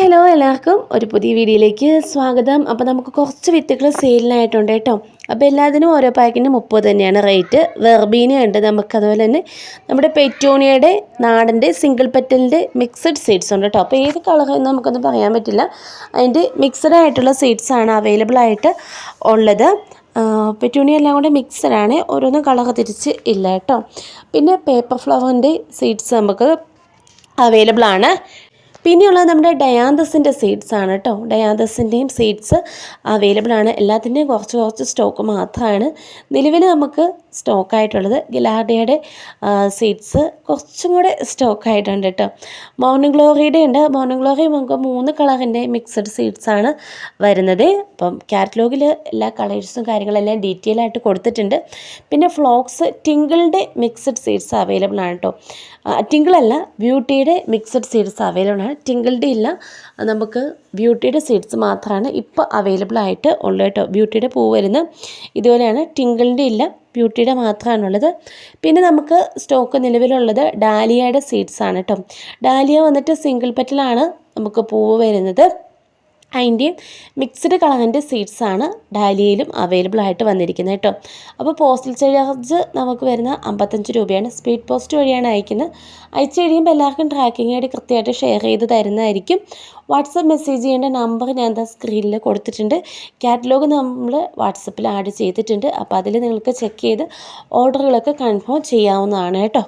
Hi hello എല്ലാവർക്കും ഒരു പുതിയ വീഡിയോയിലേക്ക് സ്വാഗതം. അപ്പോൾ നമുക്ക് കുറച്ച് വിത്തുകൾ സെയിലിനായിട്ടുണ്ട് കേട്ടോ. അപ്പോൾ എല്ലാത്തിനും ഓരോ പാക്കിന് മുപ്പത് തന്നെയാണ് റേറ്റ്. വെർബീന ഉണ്ട് നമുക്ക് അതുപോലെ തന്നെ നമ്മുടെ പെറ്റോണിയയുടെ നാടന്റെ സിംഗിൾ പെറ്റലിന്റെ മിക്സഡ് സീഡ്സ് ഉണ്ട് കേട്ടോ. അപ്പോൾ ഏത് കളർ എന്ന് നമുക്കൊന്നും പറയാൻ പറ്റില്ല. അതിന്റെ മിക്സഡ് ആയിട്ടുള്ള സീഡ്സാണ് അവൈലബിൾ ആയിട്ട് ഉള്ളത്. പെറ്റൂണി എല്ലാം കൂടെ മിക്സഡാണ് ഓരോന്നും കളർ തിരിച്ച് ഇല്ല കേട്ടോ. പിന്നെ പേപ്പർ ഫ്ലവറിന്റെ സീഡ്സ് നമുക്ക് അവൈലബിൾ ആണ്. പിന്നെയുള്ളത് നമ്മുടെ ഡയാന്തസിന്റെ സീഡ്സ് ആണ് കേട്ടോ. ഡയാന്തസിന്റെയും സീഡ്സ് അവൈലബിൾ ആണ്. എല്ലാത്തിന്റെയും കുറച്ച് കുറച്ച് സ്റ്റോക്ക് മാത്രമാണ്. നിലവിൽ നമുക്ക് സ്റ്റോക്കായിട്ടുള്ളത്. ഗിലാർഡിയയുടെ സീഡ്സ് കുറച്ചും കൂടെ സ്റ്റോക്കായിട്ടുണ്ട് കേട്ടോ. മോർണിംഗ് ഗ്ലോറിയുടെ ഉണ്ട്. മോർണിംഗ് ഗ്ലോറി നമുക്ക് മൂന്ന് കളറിന്റെ മിക്സഡ് സീഡ്സാണ് വരുന്നത്. അപ്പം കാറ്റലോഗിൽ എല്ലാ കളേഴ്സും കാര്യങ്ങളെല്ലാം ഡീറ്റെയിൽ ആയിട്ട് കൊടുത്തിട്ടുണ്ട്. പിന്നെ ഫ്ലോക്സ് ടിങ്കിളിന്റെ മിക്സഡ് സീഡ്സ് അവൈലബിൾ ആണ് കേട്ടോ. ടിങ്കിളല്ല ബ്യൂട്ടിയുടെ മിക്സഡ് സീഡ്സ് അവൈലബിൾ ആണ്. ടിങ്കിളുടെ ഇല്ല. നമുക്ക് ബ്യൂട്ടിയുടെ സീഡ്സ് മാത്രമാണ് ഇപ്പോൾ അവൈലബിൾ ആയിട്ട് ഉള്ളത് കേട്ടോ. ബ്യൂട്ടിയുടെ പൂ വരുന്നത്. ഇതുപോലെയാണ് ടിങ്കിളിന്റെ ഇല്ല. ബ്യൂട്ടിയുടെ മാത്രമാണുള്ളത്. പിന്നെ നമുക്ക് സ്റ്റോക്ക് നിലവിലുള്ളത് ഡാലിയയുടെ സീഡ്സ് ആണ് കേട്ടോ ഡാലിയ വന്നിട്ട് സിംഗിൾ പെറ്റലാണ് നമുക്ക് പൂവ് വരുന്നത്. അതിന്റെയും മിക്സ്ഡ് കളറിന്റെ സീഡ്സ് ആണ് ഡാലിയയിലും അവൈലബിൾ ആയിട്ട് വന്നിരിക്കുന്നത് കേട്ടോ. അപ്പോൾ പോസ്റ്റൽ ചാർജ് നമുക്ക് വരുന്ന അമ്പത്തഞ്ച് രൂപയാണ്. സ്പീഡ് പോസ്റ്റ് വഴിയാണ് അയക്കുന്നത്. അയച്ചു കഴിയുമ്പോൾ എല്ലാവർക്കും ട്രാക്കിംഗ് ഐ ഡി കൃത്യമായിട്ട് ഷെയർ ചെയ്ത് തരുന്നതായിരിക്കും. വാട്സപ്പ് മെസ്സേജ് ചെയ്യേണ്ട നമ്പർ ഞാൻ എന്താ സ്ക്രീനിൽ കൊടുത്തിട്ടുണ്ട്. കാറ്റലോഗ് നമ്മൾ വാട്സപ്പിൽ ആഡ് ചെയ്തിട്ടുണ്ട്. അപ്പോൾ അതിൽ നിങ്ങൾക്ക് ചെക്ക് ചെയ്ത് ഓർഡറുകളൊക്കെ കൺഫേം ചെയ്യാവുന്നതാണ് കേട്ടോ.